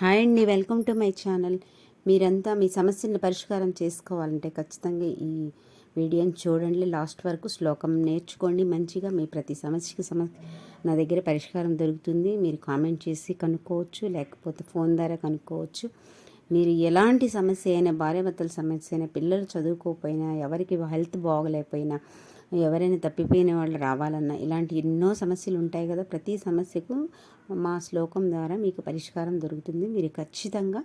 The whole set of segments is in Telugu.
హాయ్ అండి వెల్కమ్ టు మై ఛానల్. మీరంతా మీ సమస్యలను పరిష్కారం చేసుకోవాలంటే ఖచ్చితంగా ఈ వీడియోని చూడండి. లాస్ట్ వరకు శ్లోకం నేర్చుకోండి. మంచిగా మీ ప్రతి సమస్యకి సమ నా దగ్గర పరిష్కారం దొరుకుతుంది. మీరు కామెంట్ చేసి కనుక్కోవచ్చు లేకపోతే ఫోన్ ద్వారా కనుక్కోవచ్చు. మీరు ఎలాంటి సమస్య అయినా భార్యాభర్తల సమస్య అయినా పిల్లలు చదువుకోకపోయినా ఎవరికి హెల్త్ బాగలేకపోయినా ఎవరైనా తప్పిపోయిన వాళ్ళు రావాలన్నా ఇలాంటి ఎన్నో సమస్యలు ఉంటాయి కదా ప్రతి సమస్యకు మా శ్లోకం ద్వారా మీకు పరిష్కారం దొరుకుతుంది. మీరు ఖచ్చితంగా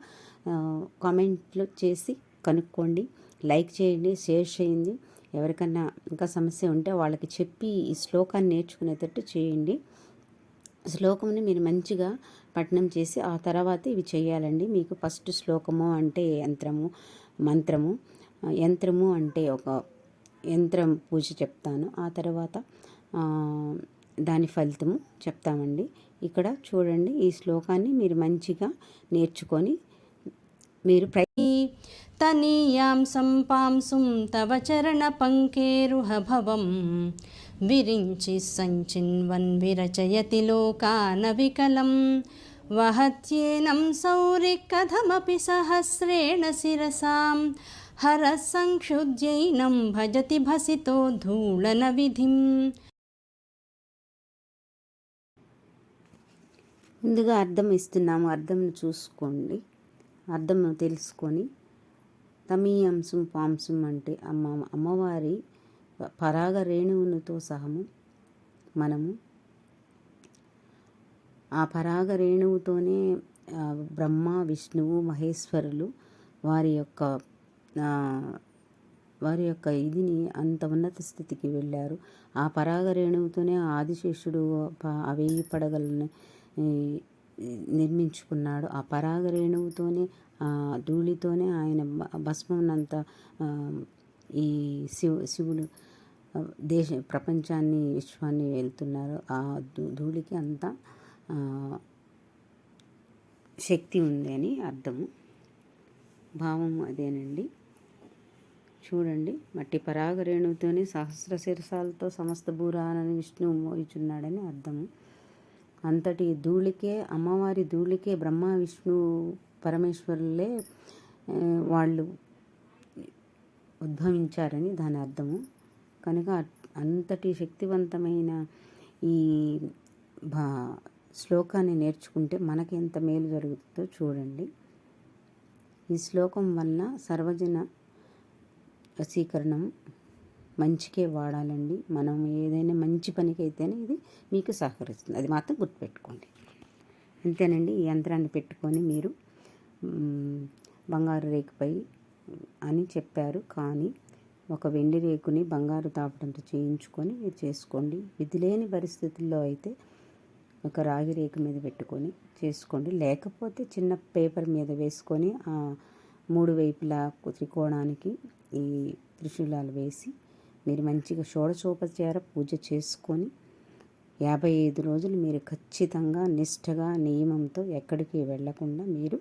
కామెంట్లు చేసి కనుక్కోండి లైక్ చేయండి షేర్ చేయండి. ఎవరికన్నా ఇంకా సమస్య ఉంటే వాళ్ళకి చెప్పి ఈ శ్లోకాన్ని నేర్చుకునేటట్టు చేయండి. శ్లోకంని మీరు మంచిగా పఠనం చేసి ఆ తర్వాత ఇవి చేయాలండి. మీకు ఫస్ట్ శ్లోకము అంటే యంత్రము మంత్రము. యంత్రము అంటే ఒక యంత్రం పూజ చెప్తాను. ఆ తర్వాత దాని ఫలితము చెప్తామండి. ఇక్కడ చూడండి ఈ శ్లోకాన్ని మీరు మంచిగా నేర్చుకొని మీరు ప్ర తనీయాం సంపాంసుం తవ చరణ పంకేరుహభవం విరించి సంచిన్వన్ విరచయతి లోకాన వికలం వహత్యేనం సౌరి కథమపి సహస్రేణ శిరసాం. హర సంక్షుద్యైనం భజతి భసితో ధూళన విధిం ముందుగా అర్థం ఇస్తున్నాము అర్థం చూసుకోండి. అర్థం తెలుసుకొని తమీయంశం పాంసం అంటే అమ్మ అమ్మవారి పరాగ రేణువులతో సహము మనము. ఆ పరాగ రేణువుతోనే బ్రహ్మ విష్ణువు మహేశ్వరులు వారి యొక్క వారి యొక్క ఇదిని అంత ఉన్నత స్థితికి వెళ్ళారు. ఆ పరాగ రేణువుతోనే ఆదిశేషుడు ఆ వెయ్యి పడగలని నిర్మించుకున్నాడు. ఆ పరాగ రేణువుతోనే ఆ ధూళితోనే ఆయన భస్మనంత ఈ శివు శివుడు దేశ ప్రపంచాన్ని విశ్వాన్ని వెళ్తున్నారు. ఆ ధూళికి అంత శక్తి ఉంది అని అర్థము. భావం అదేనండి. చూడండి మట్టి పరాగ రేణువుతోనే సహస్ర శిరసాలతో సమస్త భూరానని విష్ణువు మోయిచున్నాడని అర్థము. అంతటి ధూళికే అమ్మవారి ధూళికే బ్రహ్మ విష్ణు పరమేశ్వరులే వాళ్ళు ఉద్భవించారని దాని అర్థము. కనుక అంతటి శక్తివంతమైన ఈ భా శ్లోకాన్ని నేర్చుకుంటే మనకి ఎంత మేలు జరుగుతుందో చూడండి. ఈ శ్లోకం వల్ల సర్వజన వశీకరణం మంచికే వాడాలండి. మనం ఏదైనా మంచి పనికి అయితేనే ఇది మీకు సహకరిస్తుంది. అది మాత్రం గుర్తుపెట్టుకోండి. అంతేనండి ఈ యంత్రాన్ని పెట్టుకొని మీరు బంగారు రేకుపై అని చెప్పారు. కానీ ఒక వెండి రేకుని బంగారు తాపడంతో చేయించుకొని మీరు చేసుకోండి. విధి లేని పరిస్థితుల్లో అయితే ఒక రాగి రేకు మీద పెట్టుకొని చేసుకోండి. లేకపోతే చిన్న పేపర్ మీద వేసుకొని మూడు వైపులా త్రికోణానికి ఈ త్రిశూలాలు వేసి మీరు మంచిగా షోడశోపచార పూజ చేసుకొని యాభై ఐదు రోజులు మీరు ఖచ్చితంగా నిష్టగా నియమంతో ఎక్కడికి వెళ్ళకుండా మీరు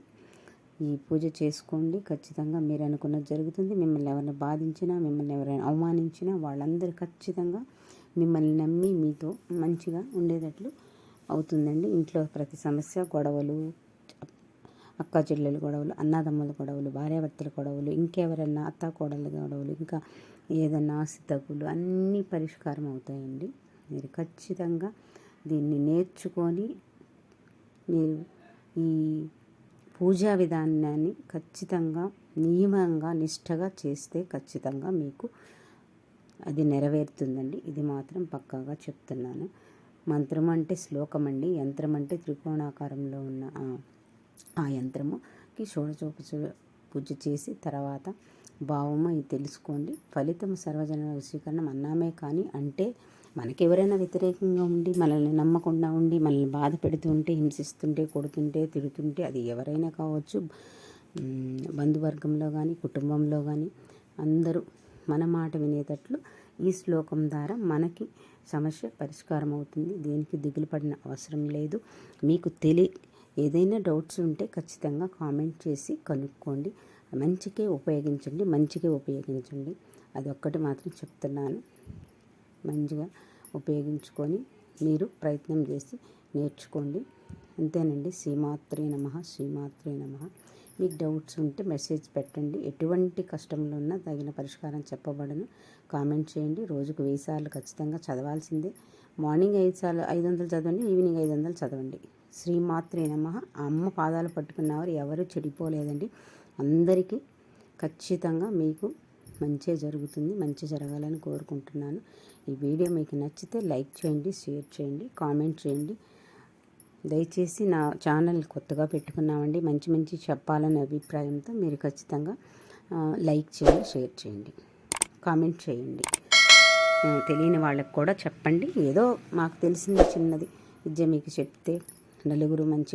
ఈ పూజ చేసుకోండి. ఖచ్చితంగా మీరు అనుకున్నది జరుగుతుంది. మిమ్మల్ని ఎవరిని బాధించినా మిమ్మల్ని ఎవరైనా అవమానించినా వాళ్ళందరూ ఖచ్చితంగా మిమ్మల్ని నమ్మి మీతో మంచిగా ఉండేటట్లు అవుతుందండి. ఇంట్లో ప్రతి సమస్య గొడవలు అక్క చెల్లెలు గొడవలు అన్నదమ్ముల గొడవలు భార్యాభర్తల గొడవలు ఇంకెవరన్నా అత్త కోడళ్ళ గొడవలు ఇంకా ఏదన్నా ఆస్తి అన్నీ పరిష్కారం అవుతాయండి. మీరు ఖచ్చితంగా దీన్ని నేర్చుకొని మీరు ఈ పూజా విధానాన్ని ఖచ్చితంగా నియమంగా నిష్టగా చేస్తే ఖచ్చితంగా మీకు అది నెరవేరుతుందండి. ఇది మాత్రం పక్కాగా చెప్తున్నాను. మంత్రం అంటే శ్లోకం అండి. యంత్రం అంటే త్రికోణాకారంలో ఉన్న ఆ యంత్రముకి షోడచోప పూజ చేసి తర్వాత భావము ఇది తెలుసుకోండి. ఫలితం సర్వజన స్వీకరణం అన్నామే కానీ అంటే మనకి ఎవరైనా వ్యతిరేకంగా ఉండి మనల్ని నమ్మకుండా ఉండి మనల్ని బాధ పెడుతుంటే హింసిస్తుంటే కొడుతుంటే తిడుతుంటే అది ఎవరైనా కావచ్చు బంధువర్గంలో కానీ కుటుంబంలో కానీ అందరూ మన మాట వినేటట్లు ఈ శ్లోకం ద్వారా మనకి సమస్య పరిష్కారం అవుతుంది దేనికి దిగులు పడిన అవసరం లేదు. మీకు తెలి ఏదైనా డౌట్స్ ఉంటే ఖచ్చితంగా కామెంట్ చేసి కనుక్కోండి. మంచికే ఉపయోగించండి మంచికే ఉపయోగించండి. అది ఒక్కటి మాత్రం చెప్తున్నాను. మంచిగా ఉపయోగించుకొని మీరు ప్రయత్నం చేసి నేర్చుకోండి. అంతేనండి. శ్రీమాత్రే నమ శ్రీమాత్రే నమ. మీకు డౌట్స్ ఉంటే మెసేజ్ పెట్టండి. ఎటువంటి కష్టంలో ఉన్నా తగిన పరిష్కారం చెప్పబడను. కామెంట్ చేయండి. రోజుకు వెయ్యి సార్లు ఖచ్చితంగా చదవాల్సిందే. మార్నింగ్ ఐదు సార్లు ఐదు వందలు చదవండి. ఈవినింగ్ ఐదు వందలు చదవండి. శ్రీమాత్రే నమ. అమ్మ పాదాలు పట్టుకున్నవారు ఎవరు చెడిపోలేదండి. అందరికీ ఖచ్చితంగా మీకు మంచి జరుగుతుంది మంచి జరగాలని కోరుకుంటున్నాను. ఈ వీడియో మీకు నచ్చితే లైక్ చేయండి షేర్ చేయండి కామెంట్ చేయండి. దయచేసి నా ఛానల్ కొత్తగా పెట్టుకున్నామండి మంచి మంచి చెప్పాలనే అభిప్రాయంతో మీరు ఖచ్చితంగా లైక్ చేయండి షేర్ చేయండి కామెంట్ చేయండి. తెలియని వాళ్ళకి కూడా చెప్పండి. ఏదో మాకు తెలిసింది చిన్నది విద్య మీకు చెప్తే నలుగురు మంచి